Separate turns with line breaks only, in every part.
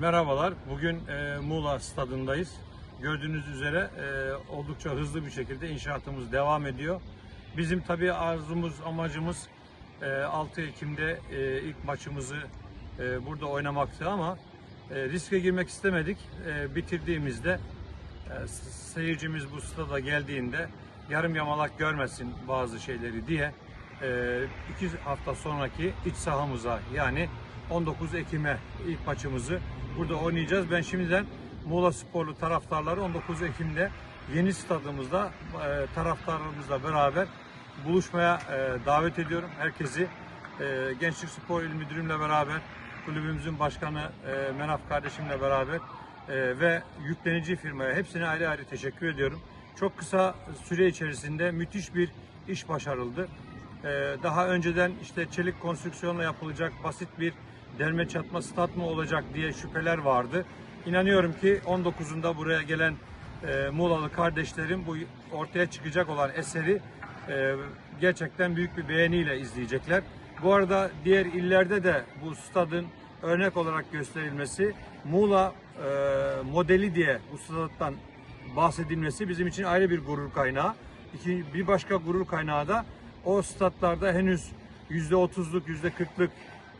Merhabalar. Bugün e, Muğla stadındayız. Gördüğünüz üzere e, oldukça hızlı bir şekilde inşaatımız devam ediyor. Bizim tabii arzumuz, amacımız e, 6 Ekim'de e, ilk maçımızı e, burada oynamaktı ama e, riske girmek istemedik. E, bitirdiğimizde e, seyircimiz bu stada geldiğinde yarım yamalak görmesin bazı şeyleri diye e, iki hafta sonraki iç sahamıza yani 19 Ekim'e ilk maçımızı burada oynayacağız. Ben şimdiden Muğla Sporlu taraftarları 19 Ekim'de yeni stadımızda e, taraftarlarımızla beraber buluşmaya e, davet ediyorum. Herkesi e, Gençlik Spor İl Müdürümle beraber kulübümüzün başkanı e, Menaf kardeşimle beraber e, ve yüklenici firmaya hepsine ayrı ayrı teşekkür ediyorum. Çok kısa süre içerisinde müthiş bir iş başarıldı. E, daha önceden işte çelik konstrüksiyonla yapılacak basit bir delme çatma stat mı olacak diye şüpheler vardı. İnanıyorum ki 19'unda buraya gelen e, Muğlalı kardeşlerim bu ortaya çıkacak olan eseri e, gerçekten büyük bir beğeniyle izleyecekler. Bu arada diğer illerde de bu stadın örnek olarak gösterilmesi Muğla e, modeli diye bu stadtan bahsedilmesi bizim için ayrı bir gurur kaynağı. İki, bir başka gurur kaynağı da o statlarda henüz %30'luk %40'lık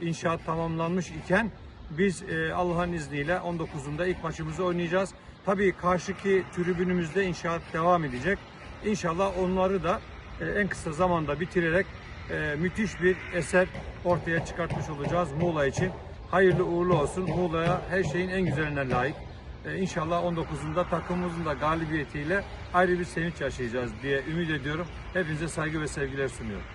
inşaat tamamlanmış iken biz e, Allah'ın izniyle 19'unda ilk maçımızı oynayacağız. Tabii karşıki tribünümüzde inşaat devam edecek. İnşallah onları da e, en kısa zamanda bitirerek e, müthiş bir eser ortaya çıkartmış olacağız Muğla için. Hayırlı uğurlu olsun. Muğla'ya her şeyin en güzeline layık. E, İnşallah 19'unda takımımızın da galibiyetiyle ayrı bir sevinç yaşayacağız diye ümit ediyorum. Hepinize saygı ve sevgiler sunuyorum.